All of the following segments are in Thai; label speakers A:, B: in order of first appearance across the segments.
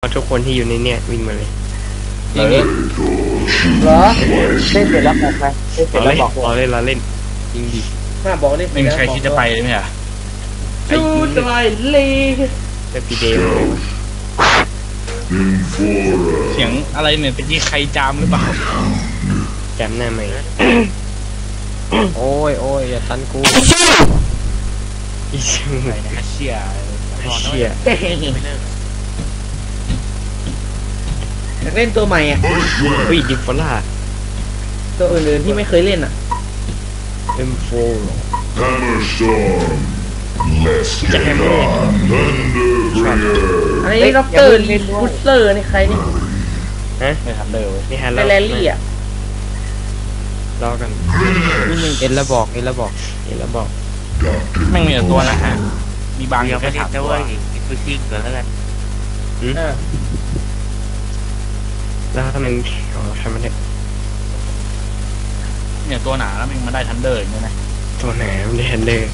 A: เอาทุกคนที่อยู่ในเนี่ยวิ่งมาเลย
B: จริงดิ
C: เหรอเล่นเสร็จแล้วบอกไปเล่นเสร็จ
A: เรา
C: แล้ว
A: เล่น
C: บอก
A: เราเล่นเราเล่นจริงดิ
C: มาบอกเล่นเส
B: ไม่
C: ร็จ
B: มี
C: แล้ว
B: ใครคิดจะไปเลยไหมอะ
C: ชูดไรลี
A: เป็นปีเดย์เลย
B: เสียงอะไรเนี่ยตะกี้ใครจามหรือเปล่า
A: จำหน้าไหม
D: โอ้ยโอ้ยอย่าตันกู
A: อีชื่อ
B: อะไรนะฮัชเชีย
A: เชี่ย
C: อยากเล่นตัวใหม่อะ
A: อุ้ยดิฟอล่า
C: ตัวอื่นๆที่ไม่เคยเล่นอะ
A: เอ็มโฟ
E: Hammerstorm. Let's
A: จะ
E: get
A: ให้ไม่
E: on. Thunderbreaker.
C: อันนี้ด็อกเตอร์ลีฟุตเซอร์นี่ใครนี่
B: ไม่ทันเดอร์เว้ย
A: นี่ฮะ
C: ไปแรลลี่อะ
A: รอกัน
D: เอ็นแล้วบอกเอ็นแล้วบอก
A: เห็นแล้วบอก
B: แม่งมีแต่ตัวนะฮะมีบางอ
F: ยั
B: ยู่
F: ง
B: แค่
F: ไม่ได้
B: สาม
F: จะ
B: ตัว
F: ว่าอีกคือชิงก่อนแล้วกัน
C: อ่า
A: แล้วทำไมอ๋อทำไมได้
B: เนี่ยตัวหนาแล้วแม่งมาได้ทันเดอร์อย่างเงี้ยนะ
A: ตัวไหนไม่ได้แฮนเดอร์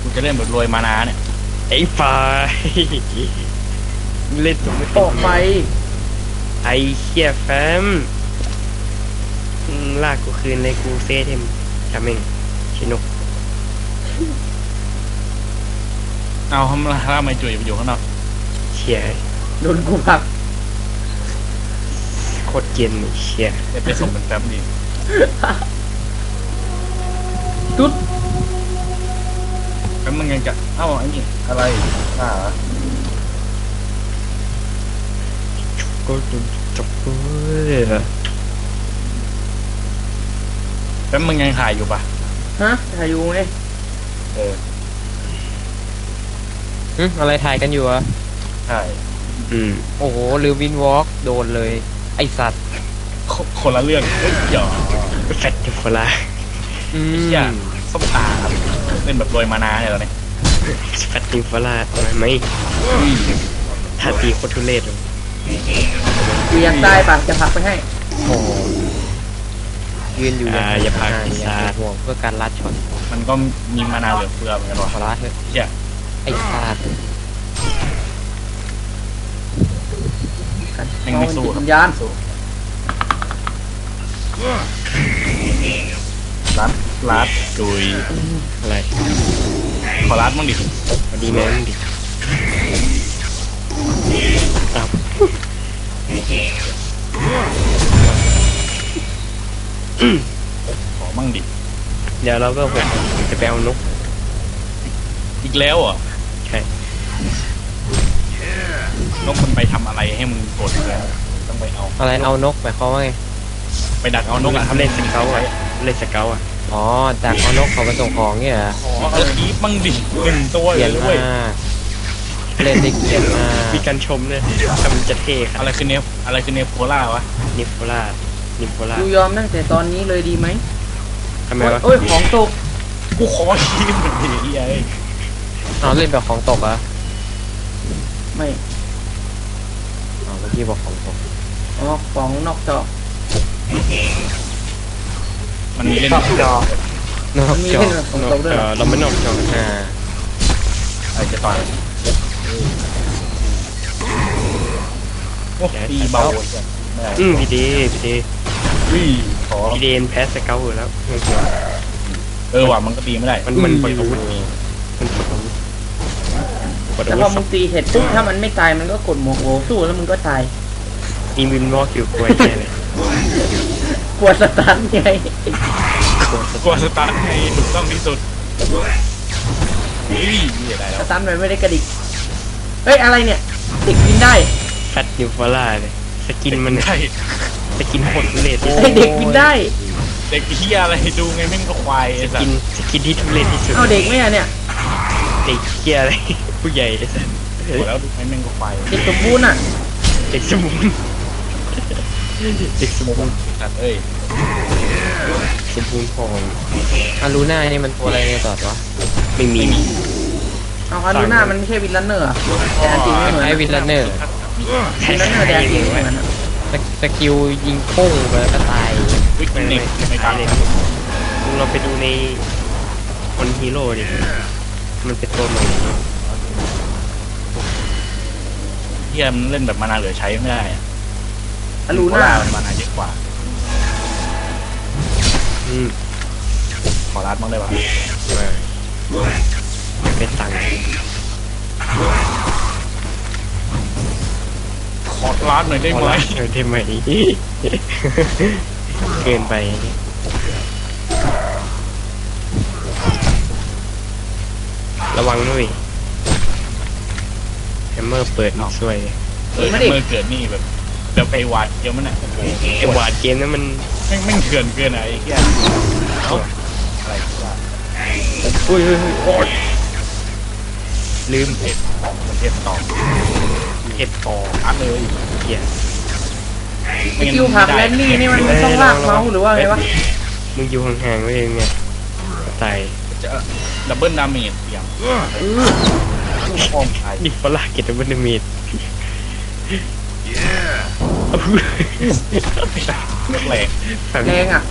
B: กูจะเล่นแบบรวยมานาเนี่ย
A: ไอ้ไฟเล่นตัวไม่
C: ออกไป
A: ไอ้เชี่ยแฟมอืมลากกูคืนเลยกูเซ่เทมทำเองชินุก
B: เอาทำไมทำไมจุ๋ยไปอยู่ข้างนอก
A: เชี่ย
C: โดนกูผลัก
A: โคตรเย็นไอ้เชี่ย
B: เดี๋ยวไปส่งเป็นแป๊บดี
C: ตุ๊ด
B: แล้วมึงยังจะเอ้าไอ้นี่อะไรอ่า
A: ก็จบเลย
B: แล้วมึงยังถ่ายอยู่ปะ
C: ฮะถ่ายอยู่ไง
B: เออ
D: หึอะไรถ่ายกันอยู่อะ
B: ใช่
A: อืม
D: โอ้โหลืมวินวอล์กโดนเลย ไอสัตว์
B: คคนละเรื่องเฮ้ยเดี๋ยว
A: แฟตดิฟอล่า
D: อืม
B: เชี่ยส้มตาครับเล่นแบบรวยมานาเนี่ยเหรอเนี่ย
A: แฟตดิฟอล่าทำไมไม่ถ้าตีโคตรทุเรศเลย
C: กูอยากได้ป่ะจะผลักไปให้
D: โอ้โหยืนอยู่
A: อ่าอย่าพา
D: ห่าง
A: ปี
D: ๆอย่า
A: ศาจ
D: ห่วงเพื่อการลัดช็อต
B: มันก็มีมานาเหลือเฟือเหมือนกัน
D: ขอ
B: วะ
D: ลัดเถอะ
B: เชี่ย
D: ไอสัตว์
B: แม่งไม่สู้
C: เอา
B: ค
C: จิ
B: รับ
C: ตวิญญาณ
B: สู้รัดรัดจุย
A: อะไร
B: ขอรัดมั่งดิ
A: เอาดีแมนดิอ้าว
B: ขอมั่งดิ
A: เดี๋ยวเราก็ผมจะไปเอานก
B: อีกแล้วเหรอะ
A: ใช่
B: นกมันไปทำอะไรให้มึงกดเลยต้องไปเอา
D: อะไรเอานกหมายความว่าไง
B: ไปดักเอานกอะ
A: เล่นสเกลอะเล่นสเกลอะ
D: อ๋อจากเอานกเขามาส่งของเนี่ยเหรอ
B: ขอเอาคีบมั่งดิหนึ่งตัว
D: เกลี
B: เลยย
D: ด
B: ด้วย
D: มากเล่นได้เกลียดมาก
A: มีการชมเลยทำจะเท่ครับ
B: อะไรคือเนฟอะไรคือเนฟโพล่าวะ
A: นิโคล่านิโคล่า
C: กูยอมตั้งแต่ตอนนี้เลยดีไหม
A: ทำไมวะ
C: โอ้ยของตก
B: กูขอคีบหนึ่งทีไอ้
D: เอาเล่นแบบของตกเหรอ
C: ไม่
D: อ๋อเมื่อ กี้บอกของตก
C: อ๋อของนอกจอ
B: มันมีเล่น
D: นอก
C: มันมี
D: จอ
C: เล่นของตกด้วย
A: เอ
C: เหรอ
A: อเราไม่นอกจอ
D: อ่า
B: อะไรจะต่อยโอ้ตีเบาจังไม่ได้
A: อืมพี่เดพี่เด
B: อุ้ยขอ
A: พี่เดนแพ้สเกลอยู่แล้ว
B: เออว่ะมันก็ตีไม่ได้
A: มันมันปล่อยอาวุธมันปล่อย อาวุธปล่อย
C: แต่
A: อา
C: พ
A: วุ
C: อ
A: ธ
C: มึงตีเสร็จปุ๊บถ้ามันไม่ตายมันก็กดหมวกโวสู้แล้วมึงก็ตาย
A: มีวินวอล์กอยู่กลัวแค่เลย
C: ปวดสตันไง
B: กลัวสตาร์ทให้ถูกต้องที่สุดอุ้ยนี่อะไร
C: ส
B: แล้ว
C: ตันมันไม่ได้กระดิกเฮ้ยอะไรเนี่ยติดกินได้
A: แฟตนิโคล่าเลยสกินมันเนี่ย
B: ใช่
A: สกินโคตรทุเรศ
C: ไอเด็กกินได้
B: เด็กเฮียอะไรดูไงแม่งก็ควายไอ้สั
A: ส
B: ส
A: กินสกินที่ทุเรศที่สุด
C: เอาเด็กไหมอะเนี่ย
A: เด็กเกียอะไร ผู้ใหญ่ไอ้สัส
B: โหแล้วดูไงแม่งก็ควาย
C: เด็กสมบูรณ์อะ
A: เด็กสมุนเด็กสมุน
B: สัตว์เอ้ย
A: สมุนพอง
D: อารูน่านี่มันตัวอะไรในตอดวะ
A: ไม่มี
C: เอาอารูน่ามันไม่ใช่วินลันเนอร์อะแต่อันจริงไม่เหมือน
D: ไอวินลันเนอร์
C: วินลันเนอร์แต่อันจริงไม่เหมือนอะ
D: สกสกิลยิงปุ้งไปแล้วก็ตาย
B: วิก
A: ไม่
B: เน็
A: ไม่
B: กไม่
A: ไม่
B: ตาย
A: เลยเราไปดูในคนฮีโร่ดิ มันเป็นตัวใหม่
B: เฮียมันเล่นแบบมานาเหลือใช้ไม่ได้อะ
C: อารูน่า
B: มันมานาเยอะกว่า
A: อืม
B: ขอรัดบ้างได้ปะ
A: มาเป็นตังค์
B: ขอรัดหน่อยได้
A: พอ
B: ไหม
A: ละเออได้ไหมเกินไป ระวังด้วยแฮมเมอร์เปิดสวย
B: เออเมื่อเกิดนี่แบบแบบไปวัดเดี๋ยวมันอะโอ้โห
A: ไอหวาดเกมนั้นมัน
B: แม่งแม่งเถื่อนเกินอะไอ้เหี้ยเอ้าอะไรวะ
A: อุ้ยอุ้ยอุ้ยโอ๊ยลืม
B: เทปมันเทปต่อ
A: เอ็ดออก
B: อัดเลย
A: เกีย
C: สกิลผักแลนลี่นี่มันต้องลากเมาส์หรือว่าไงวะ
A: มึงอยู่ห่างๆไว้เองไงตาย
B: จะ ดับเบิลดาเมจเสียง
C: อือ
B: โอ้มไทย
A: นี่ฝรั่งเกตบันเมด
B: แหลก
C: แรงอะ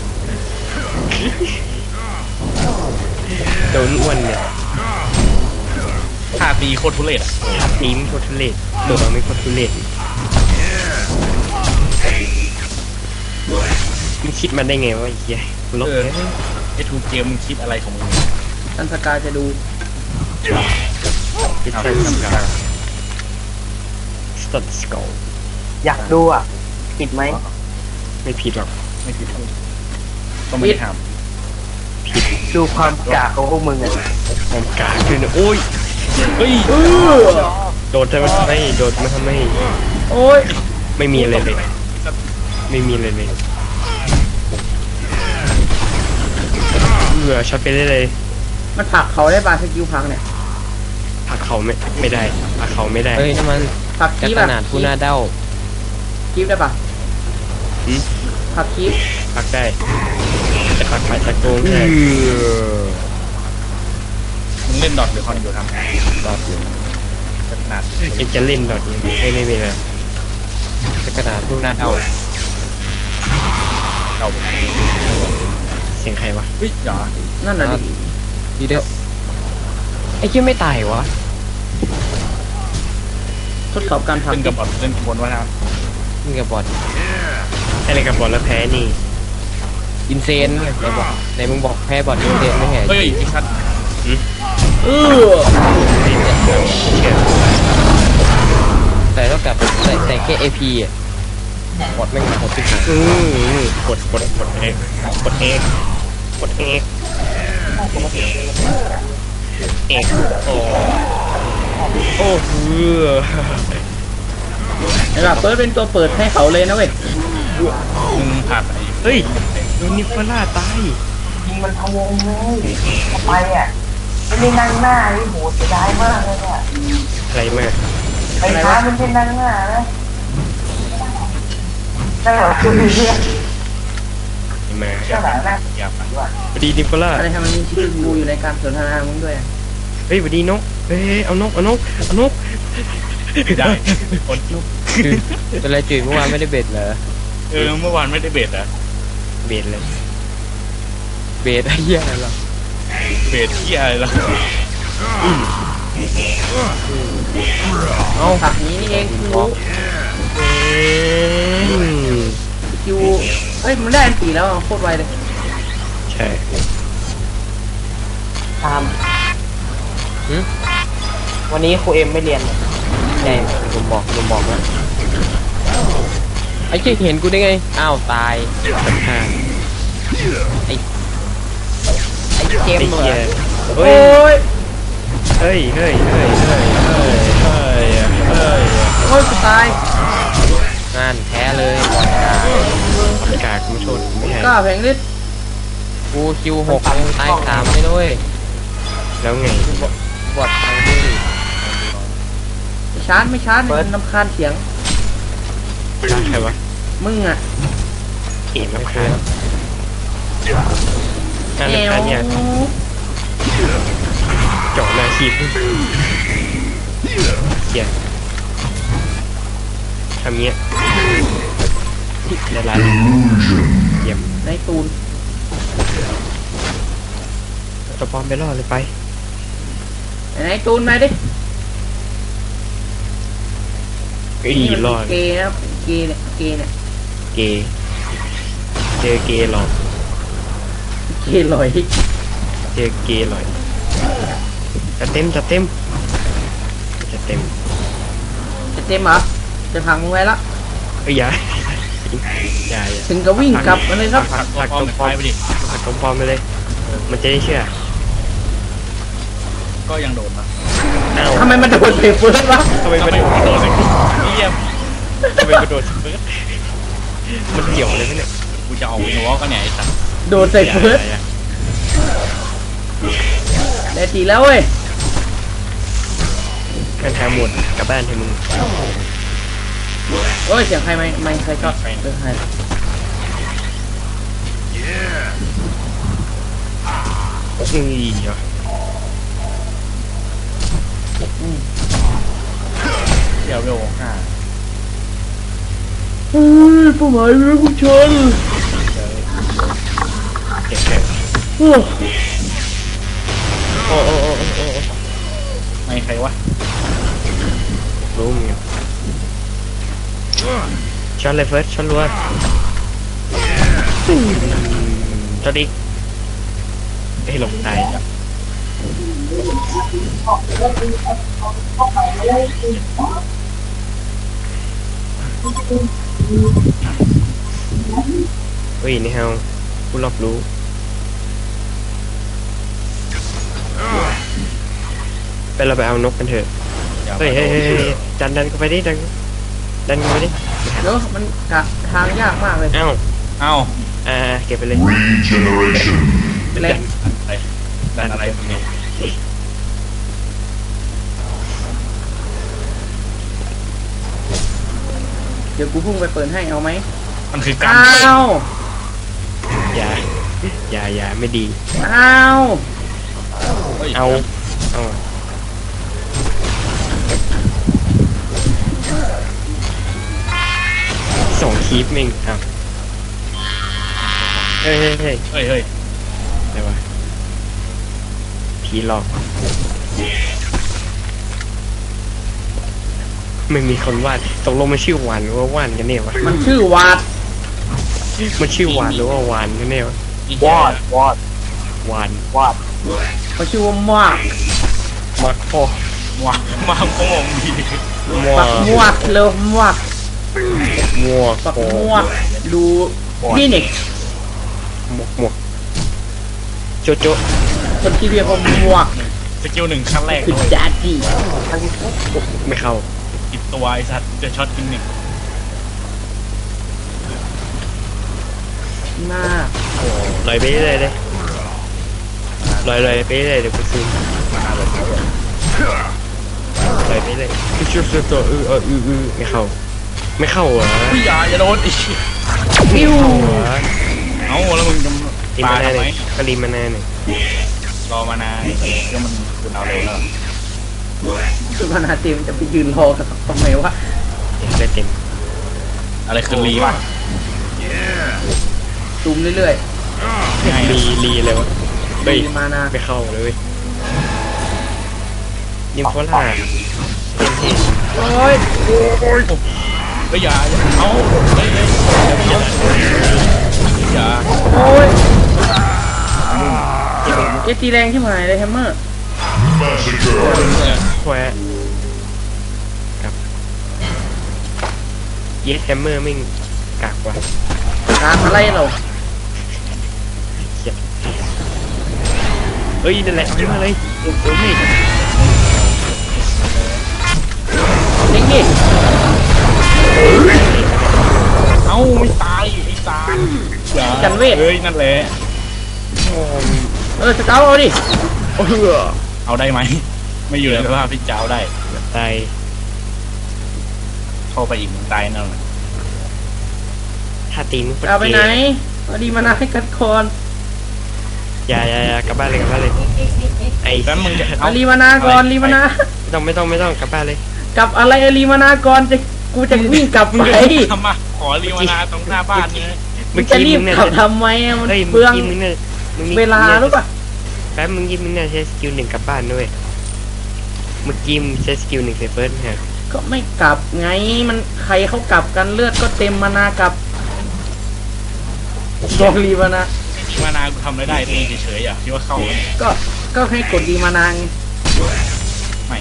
A: โดนอ้วนเนี่ย
B: ท่าตีโคตรทุเรศอะ
A: ทีมโคตรทุเลศตัวเราไม่โคตรทุเลศมึงคิดมาได้ไงวะไอ้เหี้ยลบ
B: เออไอ้ทูเกมมึงคิดอะไรของมึง
C: ทันสกายจะดู
A: ปิด
B: เอา
A: ไฟ
B: ไปทำกัน
A: สตัดสกอล
G: อยากดูอะปิดไหม
A: ไม่ผิดหรอก
B: ไม่ผิดก็ไม่ได้ท
G: ดูความกากของพวกมึงอะ
A: ผมกาขึ้นโอ้ยำ
B: เฮ้ย
C: เออ
A: โดดทำไมไม่โดดมาทำไม
C: โอ้ย
A: ไม่มีอะไรเลยไม่มีอะไรเลยเบื่อช็อตไปได้เลย
C: มันผลักเขาได้ป่ะสกิลพักเนี่ย
A: ผลักเขาไม่ไม่ได้ผลักเขาไม่ได้
D: เฮ้ยนั่นมัน
C: ผลัก
D: จั
C: คี
D: ก
C: บ
D: ร
C: อะ
D: นาดผู้หน้าเด้า
C: คีบได้ป่ะ
A: หืม
C: ผลักคีบ
A: ผลักได้แต่ผลักไปตะโกงได้
B: มึงเล่นดอทหรือคอนอยู่ทำดอทอยู่ขนาด
A: ยังจะเล่นดอทยังไม่ไม่มีเลย
D: จักรนาดผู้หน้าเด้า
B: เรา
A: เสียงใครวะ
B: เฮ้ยอย่า
C: นั่นน่ะดิ
D: ดีเด้อไอ้เหี้ยไม่ตายวะ
C: ทดสอบการผลัก
B: เล่นกับบอทเล่นบนว่าท
D: มึงกับบอด
A: อะไรกับบอลแล้วแพ้นี่
D: อินเซนไหนบอกไหนมึงบอกแพ้บอดอินเซนไม่เห็นำ
B: เฮ้ยไอ้ชัด
C: เออ
A: เชื่อ
D: แต่เท่ากับแต่แต่แค่เอพีอะบอดแม่งหดที่หาย
A: อือกดกดกดเอกกดเอกกดเอก เอกโอ้โอ้เบื่อ
C: ไอ้แบบเปิดเป็นตัวเปิดให้เขาเลยนะเว้ย
B: มึงผ่านไอ้
A: เฮ้ยโดนนิฟล่าตาย
G: ยิงมันพะวงเลยไมอะไม่ได้นั่งหน้านี่โหเสียดายมากเลยเนี่ย
A: อะไรมาก
G: ไอ้ท้ามันเป็นนั่งหน้านะนั่งหลังคือเรื่อ ง
A: มา
G: นั่งหลังนะ
B: อย่าไป
A: สวัสดีนิฟล่า
C: อะไรทำมันมีชื่อกูอยู่ในการสนทนามึงด้วยอะ
A: เฮ้ยสวัสดีนกเฮ้ยเอานกเอานกเอานก
B: ได้คนจุ๊บ
D: เป็นไรจืดเมื่อวานไม่ได้เบ็ดเหรอ
B: เออเมื่อวานไม่ได้เบ็ดอะ
A: เบียดเลย
D: เบ็ดไอ้เหี้ยอะไรหรอ
B: เบ็ดที่อะไรล่ะ
C: เอ้าผลักนี้นี่เองเพิ่งรู้
A: เอ้ย
C: คิว เอ้ยมันได้อันตีแล้วอะโคตรไวเลย
A: ใช่
G: ตามวันนี้ครูเอ็มไม่เรียนใหญ่
D: ผมบอกผมบอกนะไอ้เจ๊เห็นกูได้ไง อ้าวตาย
A: สัมภาษณ์
D: ไอ้เกม
A: ไอ้
D: เหร
A: เหี้ย
D: อ
A: เฮ้
C: โอ้
A: ย
C: ย
A: เฮ้ย เฮ้ย เฮ้ย เฮ้ย เฮ้ย เฮ้ย เฮ้ย
C: โอ้ยกูตาย
D: งานแพ้เลยบอดตาย
A: ประ กาศคุณผู้ชมไม่ใช่
C: กล้าแพงนิด
D: กูคิวหกยังตายสามไม่ด้วย
A: แล้วไง
D: บอดทางที่
C: ไม่ชาร์จไม่ชาร์จมันนำคาญเสียง
A: รักใครวะ
C: มึงอะ
A: เอ็มรับคานน่า
C: แอ
A: รำ
C: ว
A: คาญเนี่ยเจาะหน้าชีพเหี้ยทำเงี้ย ละลาย
E: Illusion.
A: เยี่ยม
C: ในตูน
A: ตัวปลอมไปล่อเลยไป
C: ไหนๆตูนมาดิ
A: เอ้ย
C: นี่มัน
A: รอด
C: เกย์นะครับเกย์เนี่ยเกย์เนี่ย
A: เกย์เจอเกย์หลอก
C: เกย์ลอย
A: เจอเกย์หลอยจะเต็มจะเต็มจะเต็ม
C: จะเต็มเหรอจะพังมึงไว้ละ
A: เอ้ยอย่า อย่าอย่า
C: ถึงกับวิ่งกลับมาเลยครับ
A: ผลัก
B: ตัว
A: ผลัก
B: ป้อ
A: ต
B: ม
A: รง
B: เนี่ย
A: ปอม
B: ไปไปดิ
A: ผลักตรงปอมไปเลย มันจะได้เชื่อ
B: ก็ยังโดนมา
A: เอ้า
C: ทำไมมันโดนเตะปืนวะ
A: ทำไมมันโดน
B: โดนเลยเยี่ยม
A: ทำไมมันโดนสเปิร์ตมันเกี่ยวเลยไหมเนี่ย
B: กูจะเอาหัวก็เนี่ยไอ้สัตว์
C: โดนใส่ปืน
A: อย่าอย่า
C: ได้ตีแล้วเว้ย
A: กันหาหมดกลับบ้านเถอะมึง
C: โอ้ยเสียงใครไม่ไม่ใครชอบเออใคร
A: อุ้ยเหรอ
B: เดี๋ยวเร็วห้า
C: เฮ้ยเป้าหมายเรือคุณชน
A: เก็บแข็ง
C: โอ้
A: โอ้โอ้โอ้โอ้โอ้
B: ไม่ใครวะ
A: รู้มึงไง ช็อตเลยเฟิร์สช็อตรัวช็อตอีกไอ้ยหลงตายเฮ้ยนี่เฮาผู้รอบรู้ไปเราไปเอานกกันเถอะ
B: อย่า
A: เฮ้ยเฮ้ยเฮ้ยเฮ้ยดันดันเข้าไปดิดัน ดันเข้าไปดิ
C: เดี๋ยวมันกะทางยากมากเลย
A: เอ้า
B: เอ้า
A: อ่าเก็บไปเลย
E: Regeneration.
C: แรง
B: อะไรดันอะไรมึงเนี่ย
C: เดี๋ยวกูพุ่งไปเปิดให้เอาไหม
B: มันคือการ
C: อ้าว
A: อย่าอย่าอย่าไม่ดี
C: อ้าว
B: ฮ้ย
A: เอาเอา สองคีปเองเอาเฮ้ยเฮ้ยเฮ้ย
B: เฮ้ยเฮ้ย
A: อะไรวะผีหลอกไม่มีคนวาดตกลงมันชื่อวานหรือว่าว่านกันเนี่ยวะ
C: มันชื่อวาด
A: มันชื่อวานหรือว่าวานกันเนี่ยวะ
B: วอดวอด
A: วาน
B: วอด
C: เขาชื่อว่ามาก
A: มาโอ้
B: วอดมาโง่งดี
A: มัว
C: ปักมวกเร็วมวก
A: มัว
C: ปัก
A: โอ้
C: มวกดูนี่นิก
A: หมวกหมวกโจโจ
C: คนที่เรียกว่ามวก
B: สกิลหนึ่งขั้นแรก
C: คือ
B: เลย
C: จาจี
A: ไม่เข้า
B: ติดตัวไอ้สัตว์จะช็อตกินหนึ่ง
C: มาก
A: ลอยไปเรื่อยเลยลอยลอยไปเรื่อยเดี๋ยวกูซูมลอยไปเรื่อยชุดชุดตัวเออเออเออเออไม่เข้า ไม่เข้าเหรอ
B: พี่อย่าอย่าโดนอี
C: ปิ้ว
A: เหรอ
B: เอ้าแล้วมึงจะ
A: ตี
B: ปา
A: มานา
B: ทำ
A: ห
B: ไม
A: นึ่งก็รีมานาหนึ่ง
B: รอมานานก็มันคุณเอาเร็วแล้ว
C: คือพนาเต็มจะไปยืนรอกันทำไมวะ
A: ได้เต็ม
B: อะไรคือรีวะ
C: ซูมเรื่อย
B: ง่าย
A: รีรีเลยวะ
C: ๆ
A: เฮ้ย
C: มีมานา
A: ไม่เข้าเลยเว้ยยิงโคราชเต็มที่
C: โอ้ย
B: เฮ้ยอย่าเอาเฮ้ยเฮ้ยอย่า
C: โอ้ยเอตีแรงที่หายเลยแฮมเมอร์
A: แควะกับเยสแฮมเมอร์ไม่งกากว่ะ
C: กากอะไรเรา
A: เฮ้ยนั่นแหละเอามาเลยโอ้โหไม่
C: เด็กดิ
B: ไม่ตายไอ้ตาอย่า
C: กันเวท
B: เฮ้ยนั่นแหละ
C: เออสเกลเอาดิ
A: เออ
B: เอาได้ไหม ไม่อยู่ในสภาพที่เจ้าได้
A: ตาย
B: เข้าไปอีกมึงตายแนั่นแหละ
A: ถ้าตีมึง
C: เอาไปไหนเอาดีมานาให้กันคอน
A: อย่าอย่าอย่ากลับบ้านเลยกลับบ้านเลยไอ้
B: แล้วมึงจะ
C: เอารีมานาก่อนรีมานา
A: ไม่ต้องไม่ต้องไม่ต้องกลับบ้านเลย
C: กลับอะไรเอารีมานาก่อนจะกูจะวิ่งกลับไป
B: ทำมา ขอรีวานาตรงหน้าบ้านเนี่ย
C: มึงจะรีบกลับทำไมอะมัน
A: เฮ้ย
C: เปลือง
A: มึงเนี่ยมึงมี
C: เวลาหรือเปล่า
A: แป๊บมึงยิ้มมึงเนี่ยใช้สกิลหนึ่งกลับบ้านด้วยเมื่อกี้มึงใช้สกิลหนึ่งใส่เฟิร์สฮะ
C: ก็ไม่กลับไงมันใครเขากลับกันเลือดก็เต็มมานากลับบอกรีมานะ
B: ที่มานากูทำอะไรได้ตีเฉยๆอะคิดว่าเข้าไหม
C: ก็ก็ให้กดดีมานาง
B: ไม่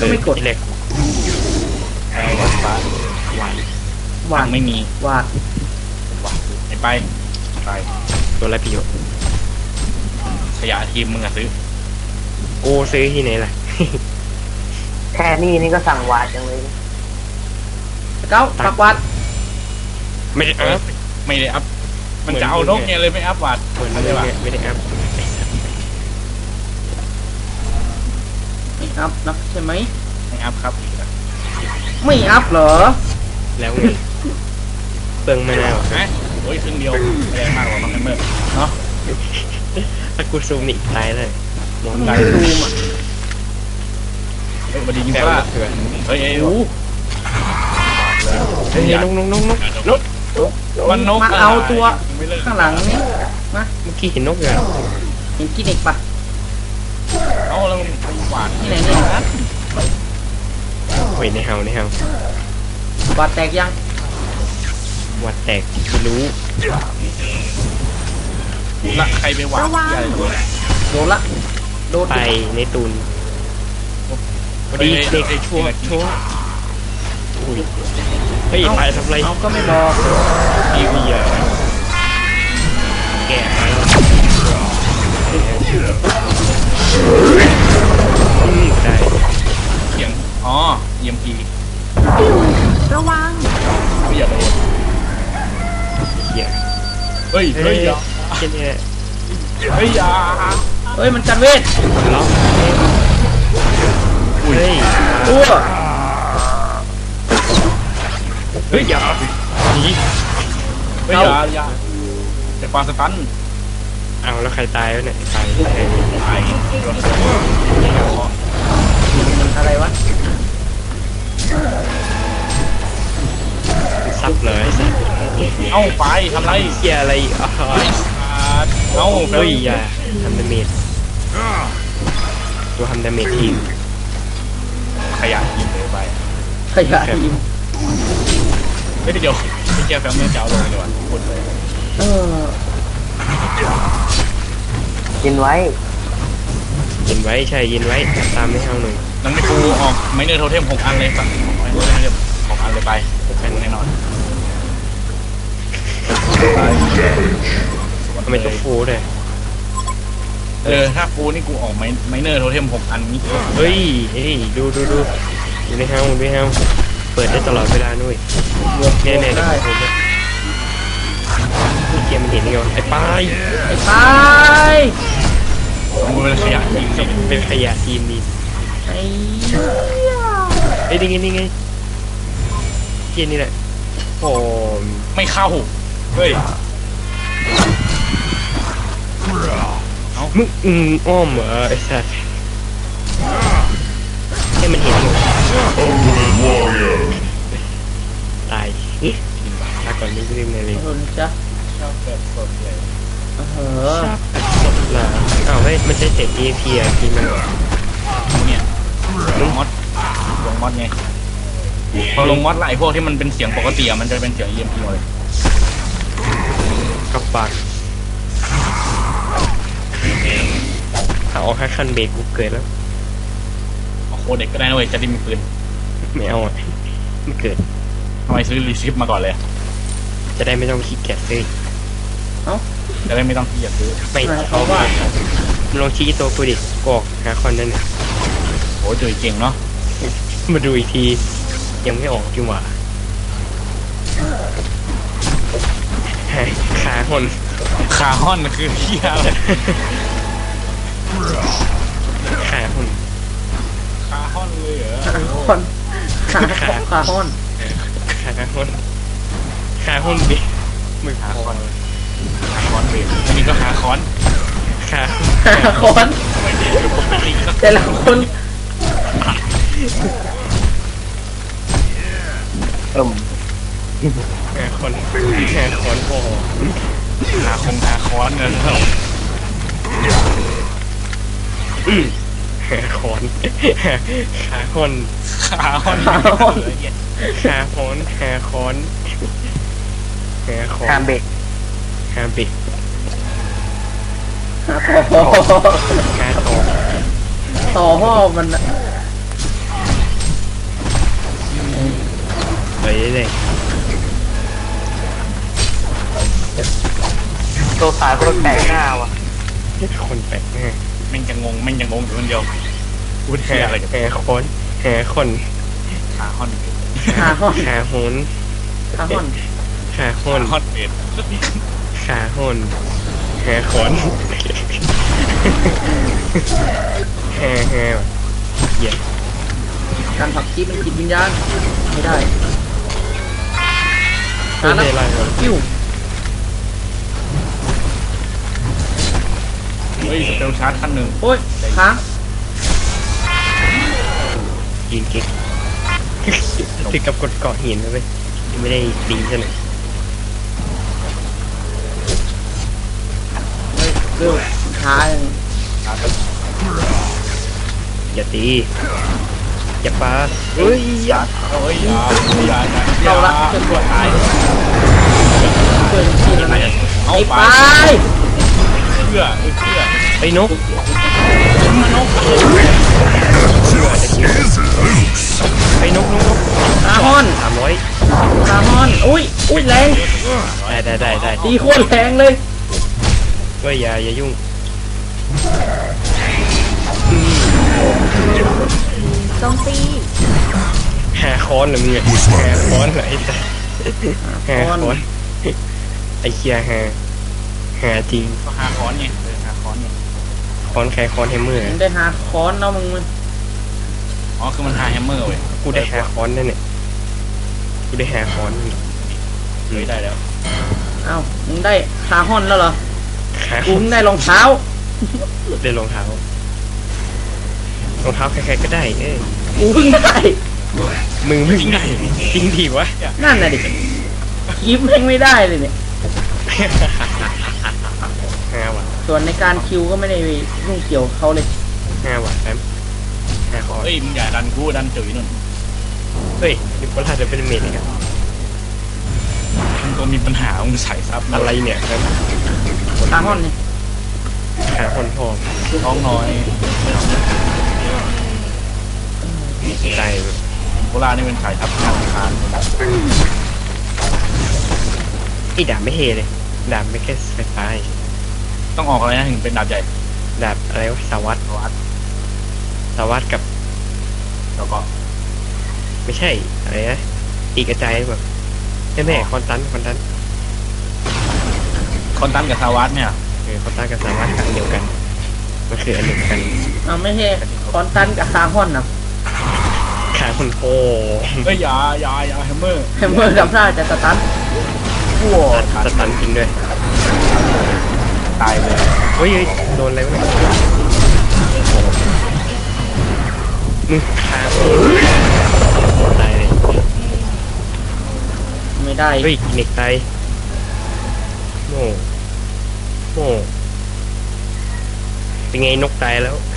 C: ก็ไม่กด
A: ที่แรก
B: เอาวัดฟ้าไหว
C: ห วา
B: ตั
C: น
B: งค์ไม่มี
C: หวาน
B: ไอ้ไปไป
A: ตัวไรประโยชน์
B: ขยะทีมมึงอะซื้อ
A: โอ้ซื้อที่ไหนล่ะ
G: แค่นี้นี่ก็สั่งหวานจังเลย
C: เก้าปักวัด
A: ไม่ได้
B: เอ
A: อั
B: อ
A: พ
B: ไม่ได้อัพมันจะเอานกเนี่ยเลยไม่อัพวัด
A: เหมือน
B: เข้าใจ
A: ไม่
B: ปะ
A: ได้ไม่ได้อัพ
C: ไม่อัพนะใช่ไหม
B: ไม่อัพครับ
C: ไม่อัพเหรอ
A: แล้วไง เปลืองมะนาว
B: ฮะโอ้ยครึ่งเดียวแรงมากกว่าน้องแฮมเมอร์เนาะ
A: ถ้ากูซูมนี่ตายเลยมอง
C: มัน
A: ตาย
C: ไม่ดูมอะ
B: เฮ้ยวันดียิง
A: แซ
B: ป
A: ว
B: ลา
A: เถื่อน
B: เฮ้ยเอ้ย
C: โอ้โห
A: เฮ้ยนกนกนกนก
B: นกมันนก
C: มาเอาตัว
B: ไม่เลิก
C: ข้างหลังนี่มา
A: เมื่อกี้เห็นนกเหรอ
C: เห็นกินเด็กปะ
B: เอาแล้วมันไปหวาน
C: ที่ไหนเนี่ย
A: โอ้ยในเฮาในเฮา
C: บาดแตกยัง
A: วัดแตกไม่รู้
B: ละใครไปหวานใหญ่เลย
C: โดนละโดน
A: ไปในตูนพอดีเด็กชั่วชั่วอุ้ยเฮ้ยไปทำไร
C: เอาก็ไม่บอก
A: ทีวีอะแก่ไปอืมได้
B: เสียงอ๋อ EMP
H: ระวัง
B: ไม่อย่าโดน
A: เหี้ย
B: เฮ้ยเฮ้ยอย่า
A: แค่นี้แหละ
B: เฮ้ยอย่า
C: เฮ้ยมันกันเวท
A: ล็อกเฮ้ย
C: ตัว
A: เฮ้ยอย่าหนี
B: เฮ้ยอย่าอย่าแต่ความสตัน
A: เอาแล้วใครตายวะเนี่ยตายใคร
B: ตายโดน
C: มันอะไรวะ
A: ซับเลยสัส
B: เอ้าไปทำไร
A: เกียอะไรอ๋อ
B: เอ้า
A: เฮ้ยอย่าทำดาเมจตัวทำดาเมจทีม
B: ขยะยิงเลยไป
C: ขยะทีม
B: เฮ้ยเดี๋ยวพี่แกแฟมเมอร์จะเอาลงเลยวะพูดเลย
C: เออ
G: กินไว้
A: ย็นไว้ใช่ย็นไว้ตามไม่เอาหน่อย
B: นั่นไม่กูออกไมเนอร์โทเทมหกอันเลยครับไร์โทเทมหกอันเลยไป หกอันแน่นอน
A: ทำไมต้องฟูด้วย
B: เออ ถ้ากูนี่กูออกไมไมเนอร์โทเทมหกอันนี้
A: เฮ้ยเฮ้ยดูดูดูอยู่ในเฮาอยู่ในเฮาเปิดได้ตลอดเวลาด้วยเนี่ยเนี่ยเดี๋ยวผมจะเกมมันเห็นไงวะไอ้ป้าย
C: ไอ้ตาย
B: มึงเป็นขยะยิงสิ
A: เป็นขยะทีมนี่
C: ไอ้
A: เอ้ยนี่ไงนี่ไงเกียนี่แหละโอ้ย
B: ไม่เข้า เฮ้ย
A: มึงอืมอ้อมเหรอไอ้สัสให้มันเห็นหมด
E: Ultimate Warrior.
A: ตายลาก่อนรีบรีบเลยเลย
C: โดนจ้ะ
B: ชอบแบบสดเลย
C: เออ
A: ศพเหรออ้าวเฮ้ยมันจะเสร็จ EAP อะกินมัน
B: เนี่ยลงมอดลงมอดไง พอลงมอดไล่พวกที่มันเป็นเสียงปกติอะมันจะเป็นเสียง EMP หมดเลย
A: กับปากเอาแค่คันเบรกกูเกิดแล้ว
B: เอาโคเด็กก็ได้นะเว้ยจะได้มีปืน
A: ไม่เอาอะไม่เกิด
B: ทำไมซื้อรีซิฟมาก่อนเลย
A: จะได้ไม่ต้องขี้เกียจซื้อ
B: จะได้ไม่ต้องขี้เกียจซื้อ
A: ไม่เขาว่ามึงลองชี้ตัวกูดิกอกหาคอนนั่นน่ะ
B: โอ้ยจุยเก่งเนาะ
A: มาดูอีกที ยังไม่ออกจังหวะหายขาหน
B: คาฮอนคือเฮียอะไร
A: ขาหน
B: คาฮอนเลยเหรอ
C: ขาฮอนขาขาฮอน
A: ขาหนขาหนดิมึง
B: คาฮอนคาฮอนเบรอันนี้ก็คาคอน
A: ขา
C: ขาคอน
B: ปกติก็
C: แต่ละคน
G: เอิ่ม
A: ขาคอนขาคอนโอ้
B: คาคงคาคอนเนี่ย
A: หาคอนขาคอน
B: ขาฮอน
C: ขาฮอน
A: ขาคอนหาคอนหาคอน
G: ห้ามเบรก
A: หาบิก
C: หาต่อ
A: หาต่อ
C: ต่อพ่อมัน
A: ไปเลย
G: ตัวสายคนแปลกหน้าว่ะ
A: คนแปลกหน้า
B: แม่งจะงงแม่งจะงงอยู่คนเดียวพูด
A: หา
B: เหี้ยอะไรกัน
A: หาคอนหาคน
B: ขาฮอน
C: หาห้อน
A: หาโหน
C: หาห้อน
A: ขาค
B: ฮอนนฮอนเอ็ด
A: ขาโหนหาคอนหาหาเหี้ย
C: การผลักชีเป็นจิตวิญญาณไม่ได้
A: ไม่
C: หาแล้ว
A: ได้ไล่มา
C: กิ้ว
B: เฮ้ยสเปลชาร์จขั้นหนึ่ง
C: โอ้ยค้าง
A: ยิงเก๊กถึงกับกดเกาะหินแล้วเว้ยยังไม่ได้ดีซะหน่อย
C: เฮ้ยเร็วช้าอย่าง
A: อย่าตี อย่าปาเฮ้ยอย่า
B: เฮ้ยอยาอยาอยา
C: เราละ
B: เกิดตัวตาย
C: เกินทีแล้วนะ
B: เอา
C: ไอ้
B: ไป
C: ไป
B: เชื่อเชื่อ
A: ไอ้นกไอ้นกนกนก
C: หาห้อน
A: สามร้อย
C: หาห้อนอุ้ยอุ้ยแรง
A: ได้ได้ได้ได้
C: ตีโคตรแรงเลย
A: ก็อย่าอย่ายุ่ง
H: โจมตี
A: หาค้อนเหรือมึงอะหาค้อนเหรอไอ้สัสหาค้อนไอ้เคียหาหาจริง
B: ก็หาคอนไงเออหาคอนไง
A: ค้อนใครค้อนให้มือ
C: มึงได้หาค้อนแล้วมึงมัน
B: อ๋อคือมันหาแฮมเมอร์เว้ย
A: กูได้หาค้อนนั่นเนี่ยกูได้หาค้อน
B: เฮ้ยได้แล้ว
C: เอ้ามึงได้หาห้อนแล้วเหรอ
A: หา
C: กูเพิ่งได้รองเท้า
A: ได้รองเท้า รองเท้าใครๆก็ได้เอ้ย
C: กูเพิ่งได้
A: มึงไม่ได้จริงดิวะ
C: นั่นน่ะดิคลิปแม่งไม่ได้เลยเนี่ย
A: ห้าว่ะ
C: ส่วนในการคิวก็ไม่ได้ไปยุ่งเกี่ยวกับเขาเลย
A: ห้าว่ะแซมห้าคอน
B: เฮ้ยมึงอย่าดันกูดันจุ๋ยนุ่น
A: เฮ้ยนิโคลัสจะเป็นเมดอีกอะ
B: มึงก็มีปัญหามึงใส่ซับ
A: อะไรเนี่ยแซม
C: หาห้อนนี่
A: หาคนพอ
B: ท้องน้อย
A: ใจ
B: โบราณนี่เป็นสายทับทางคาน
A: ไอ้ดาบไม่เฮเลยดาบไม่แค่ไฟฟ้าเฉย
B: ต้องออกอะไรนะถึงเป็นดาบใหญ่
A: ดาบอะไรวะสาวัต
B: วัด
A: สาวัตกับ
B: แล้วก็
A: ไม่ใช่อะไรนะตีกระจายแบบแม่แม่คอนตันคอนตัน
B: คอนตันกับซาวัตเนี่ย
A: เออคอนตันกับสาวัตอันเดียวกันมันคืออันเดียวกัน
C: อ่าไม่ใช่คอนตันกับหาห้อนนะ
A: ขาคนโพ
B: เฮ้ยอยาอยาอยาแฮมเมอร์
C: แฮมเมอร์กับท่าจะสตัน
B: วัว
A: สตันจริงด้วย
B: ตายเลย
A: เฮ้ยเฮ้ยโดนอะไรวะเนี่ยมึงขาโอ้ตายเลย
C: ไม่ได้
A: เฮ้ยกินเน็กไตโม่โม่เป็นไงนกตายแล้ว
B: ห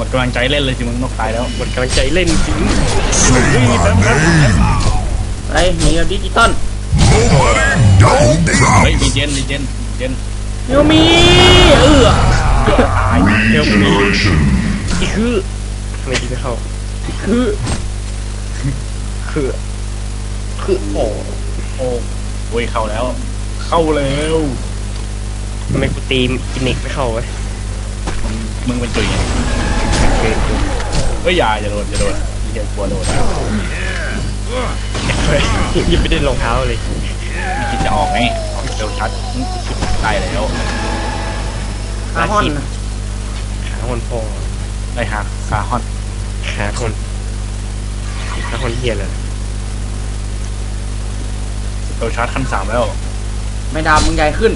B: มดกำลังใจเล่นเลยสิมึงนกตายแล้ว
A: หมดกำลังใจเล่นจริง
E: Say my name.
C: ไปหนีกับดิจิตอล
E: Don't drop.
B: เฮ้ยมีเจนมีเจนมีเจน
C: โยมีเออ
E: Regeneration.
A: อีกคือทำไมยิงไม่เข้า
C: คือ
A: คือคือโอ้
B: โอ้โอ้ยเข้าแล้ว เข้าแล้ว
A: ทำไมกูตีกินเน็กไม่เข้าวะ
B: มึงมึงเป็นจุ๋ยไง
A: เกินกู
B: เฮ้ยอย่าอย่าโดนอย่าโดนเฮียกลัวโดน
A: เฮ้ยยังไม่ได้รองเท้าเลย
B: ไม่คิดจะออกไงออกเร็วชัดมึงคิดตายแล้ว
C: หาห้อนนะ
A: ขาคนพอ
B: ได้หักขาฮอน
A: ขาคนขาคนเฮียเลย
B: เร็วชาร์จขั้นสามแล้ว
C: ไม่ดาวมึงใหญ่ขึ้น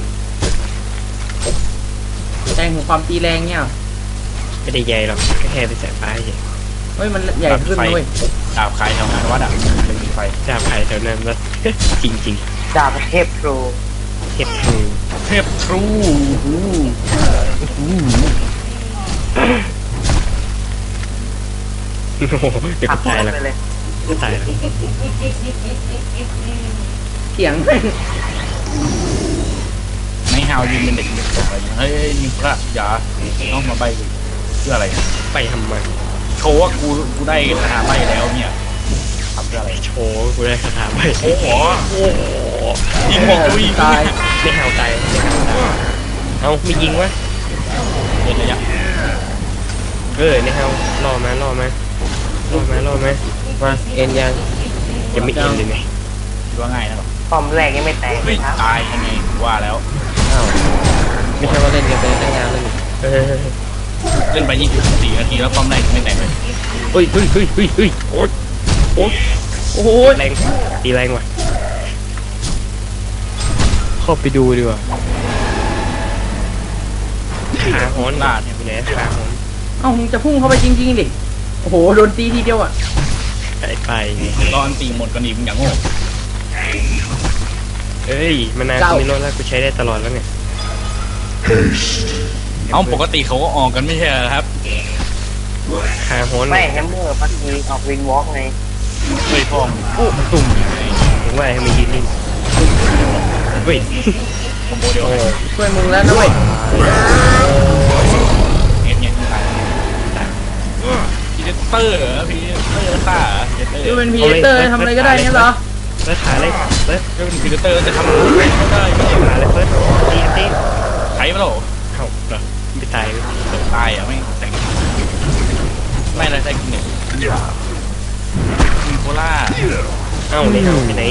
C: แรงของความตีแรงเนี่ย
A: ไม่ได้ใหญ่หรอกแค่แค่เป็นสายฟ้าเฉย
C: เฮ้ยมันใหญ่ขึ้นด้วย
B: ดาบขายแถวงานวัดอะเป็นมีไฟ
A: ดาบไผ่แถวนั้นแล้วจริงจริง
G: ดาบเทพโปร
A: ๆเทพทู
B: เทพทรู
A: โอ้โหเดี๋ยว
G: ขับ
A: กู
G: ร
A: ตาย
G: ถ
A: แล้ว
G: ไปเลย
A: กูตายแล้ว
C: เสียงแม่ง
B: ในฮาวยืนเป็นเด็กเด็กอะไรเฮ้ยนิคละอย่าต้องมาใบกูเพื่ออะไร
A: ไปทำไม
B: โชว์ว่ากูกูได้คาถาใบแล้วเนี่ยทำเพื่ออะไร
A: โชว์กูได้คาถาไป
B: โอ้โหโอ้โหยิงหมดกูอีก
C: ตาย
A: ไม่เห่าตายไม่เห่าตายเอาไม่ยิงวะ
B: เย็นระยะ
A: เออเนี่ยเฮาล่อมาล่อมาล่อมาล่อมา
D: มาเอ็นยัง
A: ยังไม่เอ็นเลยไง
B: คิดว่าง่ายนะหรอ
G: ป้อมแรกยังไม่แตกเล
B: ไม่
G: ยครับ
B: ตายยังไงว่าแล้ว
D: อ้าวไม่ใช่ว่าเล่นกันไปตั้งนานแล้วนี่
A: เออ
B: เล่นไป24นาทีแล้วป้อมได้ไม่แตกเลย
A: เฮ้ยเฮ้ยเฮ้ยเฮ้ยเฮ้ยโอ๊ยโอ๊ย
C: โอ้โห
A: แรงตีแรงว่ะ
D: เข้าไปดูดีกว่า
A: ขาหอนลาดเนี่ยไปไหนขาหอน
C: เอ้ามึงจะพุ่งเข้าไปจริงๆดิโอ้โหโดนตีทีเดียวอะ
A: ไปไปไง
B: ตอนตีหมดกันอีกมึงอย่างโง่
A: เอ้ยมานานกูไม่ลดแล้วกูใช้ได้ตลอดแล้วเนี่ย
B: เอาปกติเขาก็ออกกันไม่ใช่เหรอครับ
A: ขาหอน
G: ไม่แฮมเมอร์พักทีออกวินวอล์กไง
B: เฮ้ยพ่อม
A: ตุ่มถึงว่าให้มันยืนนิ่งเฮ้ย
B: คอมโบเดียว
A: โอ้
C: ช่วยมึงแล้วนะเว้ย
B: เอ็ดเนี่ยตายพีเดเตอร์เหรอพีเดเตอร์ฆ่าเหรอพีเดเตอ
C: ดู
B: ร์
C: เป็นพีเตอร์ทำอะไรก็ได้เนี่ยเหรอ
A: เฟิร์สขาเลยเฟิร์ส
B: ก็เป็นพีเดเตอร์จะทำอะไรก็ได้ไม่ใช่
A: ขาเลยเฟิร์สตีตี
B: ใช้ปะโหล
A: เอ้าเหร อไม่ตายเว้ย
B: ตายอะไม่แต่งไม่อะไรได้กินหนึ่งมีโคล่า
A: เอ้าเนี่ยเอาไปไหน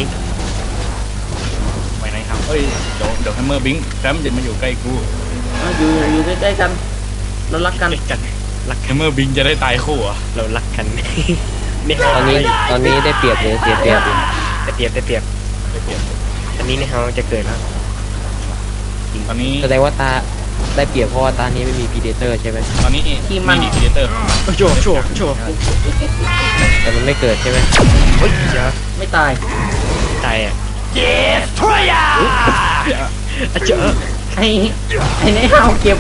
B: ไปไหนครับเอ้ยเดี๋ยวเดี๋ยวแฮมเมอร์บิงแฟมจะมาอยู่ใกล้กู
C: เอาอยู่อยู่ใกล้ๆกันเรารักกัน
A: รักกันรัก
B: แฮ
A: กัน
B: มเมอร์บิงจะได้ตายคู่อะ
A: เรารักกันเนี่ย
D: ตอนนี้ตอนนี้ได้เปรียบหรือเสียเปรียบอยู่
A: ได้เปรียบได้เปรียบ
B: ได้เปรียบ
A: อันนี้เนี่ยเขาจะเกิดแล้ว
B: ตอนนี้
D: แสดงว่าตา ได้เปรียบเพราะว่าตานี้ไม่มีพีเดเตอร์ใช่ไหม
B: ตอนนี้มีพีเดเตอร์
A: โชว์โชว์โชว์
D: แต่มันไม่เกิดใช่ไหม
A: เฮ้ยเดี๋ยว
C: ไม่ตาย
A: ตายอะอะเจอ
C: ไอ้ไอ้ในห้าวเก็บ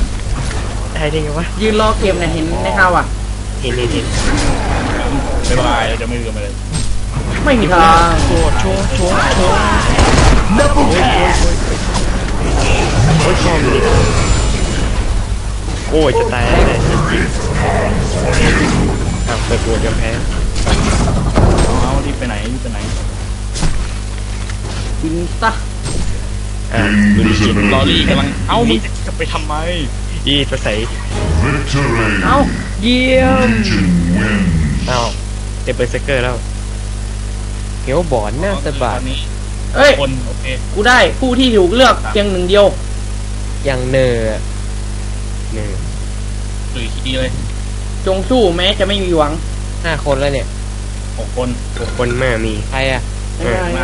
A: ตายได้ไงวะ
C: ยืนรอเก็บเนี่ยเห็นในห้าวอะ
A: เห็นเห็นเห็น
B: บ๊ายบายเราจะไม่ลืมไปเลย
C: ไม่มีทาง
A: โชว์โชว์โชว์โชว์โอ้ยโอ้ยโอ้ยโอ้ยชอบเลย โอ้ยจะตายแล้วเนี่ยจริงๆอ้าวเปิดบวกยังแพ้
B: เอารีบไปไหนรีบไปไหน
C: กินซะ
A: อ่าดูดิจิ
B: ลอรี่กำลัง เอ้ามึงจะไปทำไม
A: อีตัวใส
E: Victory.
C: เอ้า
D: เยี่ยม
E: Legion wins.
A: อ้าวเดบเบอร์เซอร์เกอร์แล้ว
D: เขียวบอนหน้าสะบัด
B: ตอนนี้
C: เอ้ย
B: คนโอเค
C: กูได้ผู้ที่ถูกเลือกเพียงหนึ่งเดียว
D: อย่างเนอร์
A: หนึ่ง
B: หรือทีเลย
C: จงสู้แม้จะไม่มีหวัง
D: ห้าคนแล้วเนี่ย
B: หกคน
A: หกคนแม่มี
D: ใครอะ
C: ไม่ได้ไง